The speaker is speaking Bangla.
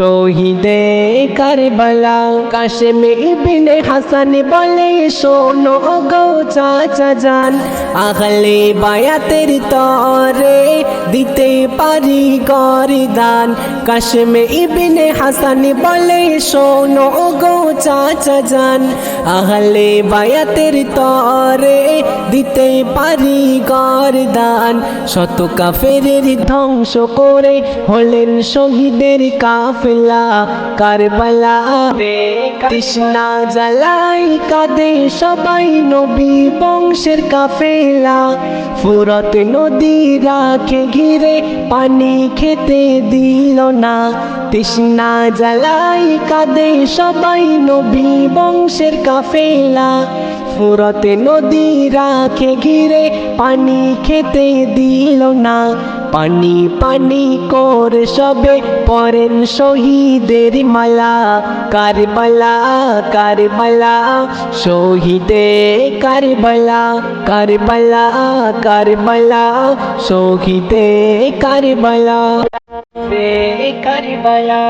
শহীদে কারবালা কাশেমে ইবনে হাসান বলে, শোনো গো চাচা জান, আহলে বায়াতের তরে দিতে পারি গরিদান। কাশেমে ইবনে হাসান বলে, শোনো গো চাচা জান, আহলে বায়াতের তরে দিতে পারি গরদান। শত কাফেরের ধ্বংস করে হলেন শহীদের কাফেলা কারবালা। তৃষ্ণা জ্বালাই কাদে সবাই নবী বংশের কাফেলা ফুরত নদী রাখে ঘিরে পানি খেতে দিল না। তৃষ্ণা জ্বালাই কাঁদে সবাই নবী বংশের কাফেলা ফুরতে নদী রাখে ঘিরে পানি খেতে দিল না। পানি পানি কর সবে। পরেন শহীদের মালা। কারবালা কারবালা। শহীদে কারবালা কারবালা কারবালা। শহীদে কারবালা। কারবালা।